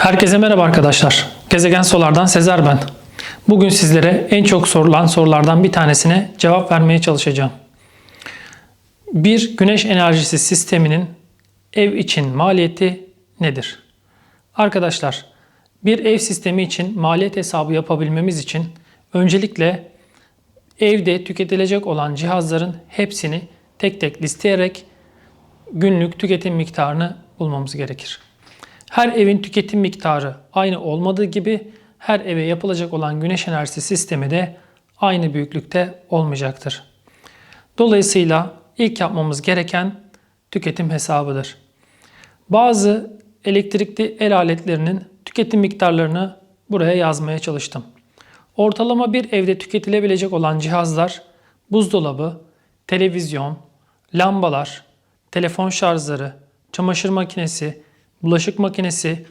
Herkese merhaba arkadaşlar. Gezegen Solar'dan Sezer ben. Bugün sizlere en çok sorulan sorulardan bir tanesine cevap vermeye çalışacağım. Bir güneş enerjisi sisteminin ev için maliyeti nedir? Arkadaşlar, bir ev sistemi için maliyet hesabı yapabilmemiz için öncelikle evde tüketilecek olan cihazların hepsini tek tek listeleyerek günlük tüketim miktarını bulmamız gerekir. Her evin tüketim miktarı aynı olmadığı gibi her eve yapılacak olan güneş enerjisi sistemi de aynı büyüklükte olmayacaktır. Dolayısıyla ilk yapmamız gereken tüketim hesabıdır. Bazı elektrikli el aletlerinin tüketim miktarlarını buraya yazmaya çalıştım. Ortalama bir evde tüketilebilecek olan cihazlar buzdolabı, televizyon, lambalar, telefon şarjları, çamaşır makinesi, bulaşık makinesi,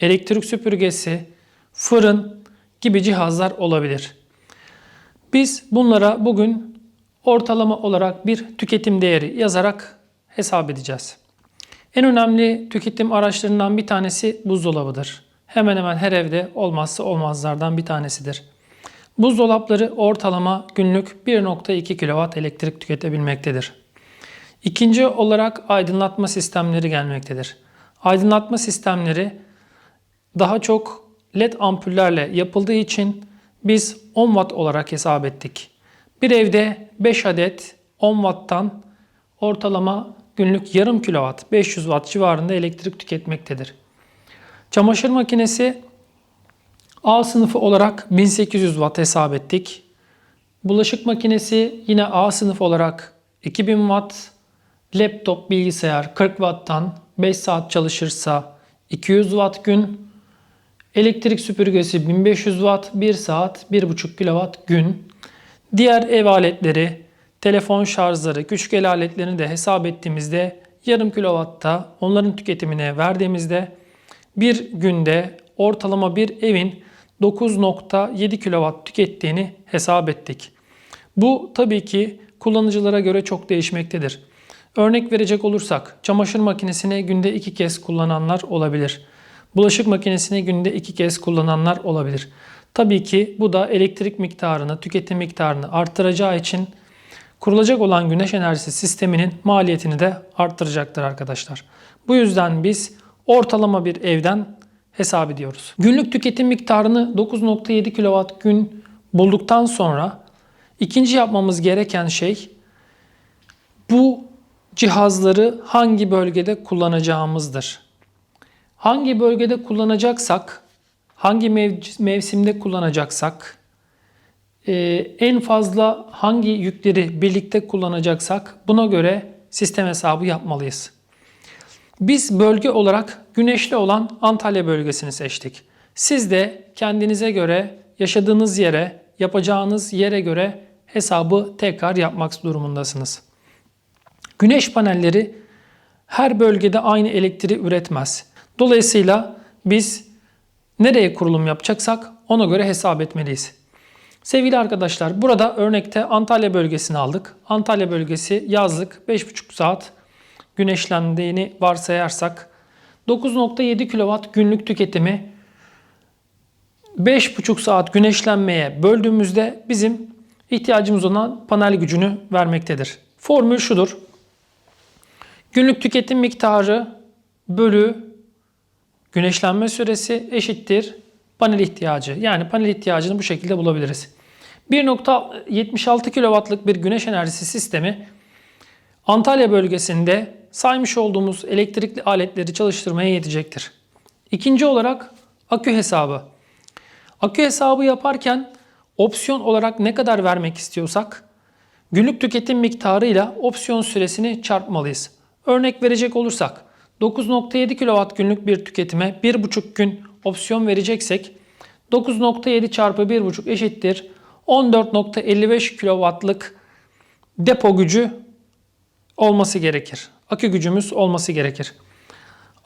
elektrik süpürgesi, fırın gibi cihazlar olabilir. Biz bunlara bugün ortalama olarak bir tüketim değeri yazarak hesap edeceğiz. En önemli tüketim araçlarından bir tanesi buzdolabıdır. Hemen hemen her evde olmazsa olmazlardan bir tanesidir. Buzdolapları ortalama günlük 1.2 kW elektrik tüketebilmektedir. İkinci olarak aydınlatma sistemleri gelmektedir. Aydınlatma sistemleri daha çok LED ampullerle yapıldığı için biz 10 watt olarak hesap ettik. Bir evde 5 adet 10 watttan ortalama günlük yarım kilowatt 500 watt civarında elektrik tüketmektedir. Çamaşır makinesi A sınıfı olarak 1800 watt hesap ettik. Bulaşık makinesi yine A sınıfı olarak 2000 watt. Laptop bilgisayar 40 watttan 5 saat çalışırsa 200 watt gün. Elektrik süpürgesi 1500 watt 1 saat 1,5 kW gün. Diğer ev aletleri, telefon şarjları, küçük el aletlerini de hesap ettiğimizde yarım kilowatta onların tüketimine verdiğimizde bir günde ortalama bir evin 9.7 kW tükettiğini hesap ettik. Bu tabii ki kullanıcılara göre çok değişmektedir. Örnek verecek olursak çamaşır makinesini günde iki kez kullananlar olabilir. Bulaşık makinesini günde iki kez kullananlar olabilir. Tabii ki bu da elektrik miktarını, tüketim miktarını arttıracağı için kurulacak olan güneş enerjisi sisteminin maliyetini de arttıracaktır arkadaşlar. Bu yüzden biz ortalama bir evden hesap ediyoruz. Günlük tüketim miktarını 9.7 kW gün bulduktan sonra ikinci yapmamız gereken şey bu cihazları hangi bölgede kullanacağımızdır. Hangi bölgede kullanacaksak, hangi mev- mevsimde kullanacaksak, e, en fazla hangi yükleri birlikte kullanacaksak buna göre sistem hesabı yapmalıyız. Biz bölge olarak güneşli olan Antalya bölgesini seçtik. Siz de kendinize göre, yaşadığınız yere, yapacağınız yere göre hesabı tekrar yapmak durumundasınız. Güneş panelleri her bölgede aynı elektriği üretmez. Dolayısıyla biz nereye kurulum yapacaksak ona göre hesap etmeliyiz. Sevgili arkadaşlar burada örnekte Antalya bölgesini aldık. Antalya bölgesi yazlık 5,5 saat güneşlendiğini varsayarsak 9.7 kW günlük tüketimi 5,5 saat güneşlenmeye böldüğümüzde bizim ihtiyacımız olan panel gücünü vermektedir. Formül şudur. Günlük tüketim miktarı bölü güneşlenme süresi eşittir panel ihtiyacı. Yani panel ihtiyacını bu şekilde bulabiliriz. 1.76 kW'lık bir güneş enerjisi sistemi Antalya bölgesinde saymış olduğumuz elektrikli aletleri çalıştırmaya yetecektir. İkinci olarak akü hesabı. Akü hesabı yaparken opsiyon olarak ne kadar vermek istiyorsak günlük tüketim miktarıyla opsiyon süresini çarpmalıyız. Örnek verecek olursak 9.7 kW günlük bir tüketime 1,5 gün opsiyon vereceksek 9.7 çarpı 1,5 eşittir 14.55 kW'lık depo gücü olması gerekir. Akü gücümüz olması gerekir.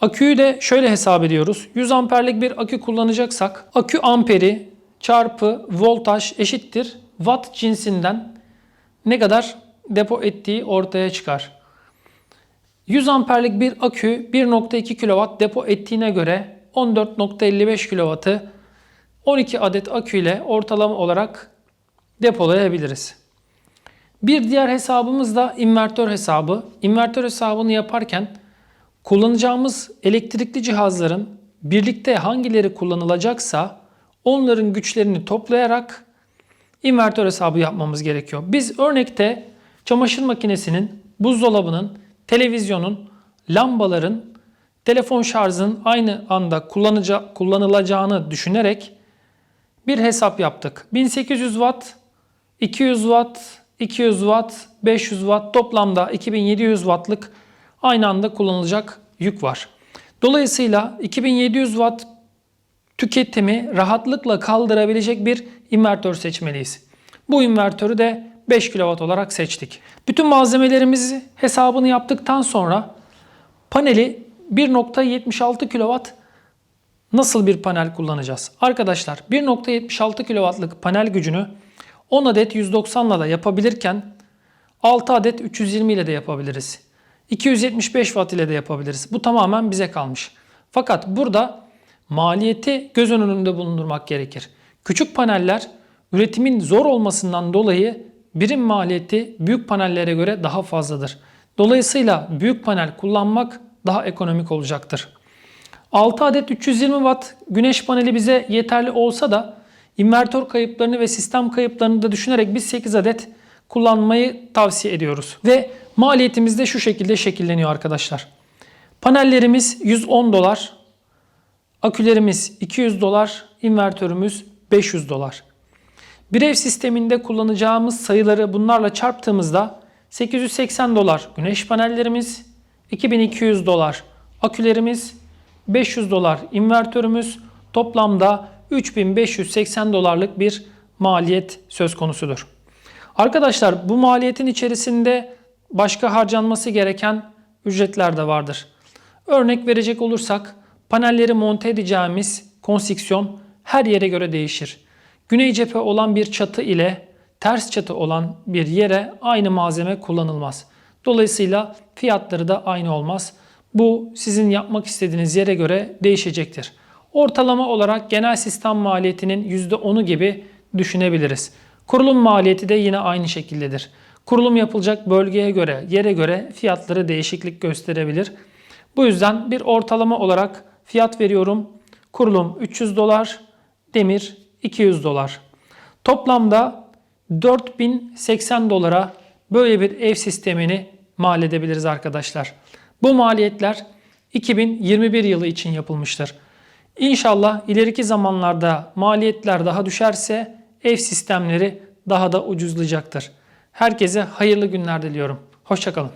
Aküyü de şöyle hesap ediyoruz. 100 amperlik bir akü kullanacaksak akü amperi çarpı voltaj eşittir watt cinsinden ne kadar depo ettiği ortaya çıkar. 100 amperlik bir akü 1.2 kW depo ettiğine göre 14.55 kW'ı 12 adet akü ile ortalama olarak depolayabiliriz. Bir diğer hesabımız da invertör hesabı. İnvertör hesabını yaparken kullanacağımız elektrikli cihazların birlikte hangileri kullanılacaksa onların güçlerini toplayarak invertör hesabı yapmamız gerekiyor. Biz örnekte çamaşır makinesinin, buzdolabının, televizyonun, lambaların, telefon şarjının aynı anda kullanılacağını düşünerek bir hesap yaptık. 1800 watt, 200 watt, 200 watt, 500 watt toplamda 2700 wattlık aynı anda kullanılacak yük var. Dolayısıyla 2700 watt tüketimi rahatlıkla kaldırabilecek bir invertör seçmeliyiz. Bu invertörü de 5 kW olarak seçtik. Bütün malzemelerimizi hesabını yaptıktan sonra paneli 1.76 kW nasıl bir panel kullanacağız? Arkadaşlar 1.76 kW'lık panel gücünü 10 adet 190 ile de yapabilirken 6 adet 320 ile de yapabiliriz. 275 watt ile de yapabiliriz. Bu tamamen bize kalmış. Fakat burada maliyeti göz önünde bulundurmak gerekir. Küçük paneller üretimin zor olmasından dolayı birim maliyeti büyük panellere göre daha fazladır. Dolayısıyla büyük panel kullanmak daha ekonomik olacaktır. 6 adet 320 watt güneş paneli bize yeterli olsa da invertör kayıplarını ve sistem kayıplarını da düşünerek biz 8 adet kullanmayı tavsiye ediyoruz. Ve maliyetimiz de şu şekilde şekilleniyor arkadaşlar. Panellerimiz 110 dolar, akülerimiz 200 dolar, invertörümüz 500 dolar. Bir ev sisteminde kullanacağımız sayıları bunlarla çarptığımızda 880 dolar güneş panellerimiz, 2200 dolar akülerimiz, 500 dolar invertörümüz toplamda 3580 dolarlık bir maliyet söz konusudur. Arkadaşlar bu maliyetin içerisinde başka harcanması gereken ücretler de vardır. Örnek verecek olursak panelleri monte edeceğimiz konstrüksiyon her yere göre değişir. Güney cephe olan bir çatı ile ters çatı olan bir yere aynı malzeme kullanılmaz. Dolayısıyla fiyatları da aynı olmaz. Bu sizin yapmak istediğiniz yere göre değişecektir. Ortalama olarak genel sistem maliyetinin %10'u gibi düşünebiliriz. Kurulum maliyeti de yine aynı şekildedir. Kurulum yapılacak bölgeye göre, yere göre fiyatları değişiklik gösterebilir. Bu yüzden bir ortalama olarak fiyat veriyorum. Kurulum 300 dolar, demir 200 dolar. Toplamda 4080 dolara böyle bir ev sistemini mal edebiliriz arkadaşlar. Bu maliyetler 2021 yılı için yapılmıştır. İnşallah ileriki zamanlarda maliyetler daha düşerse ev sistemleri daha da ucuzlayacaktır. Herkese hayırlı günler diliyorum. Hoşçakalın.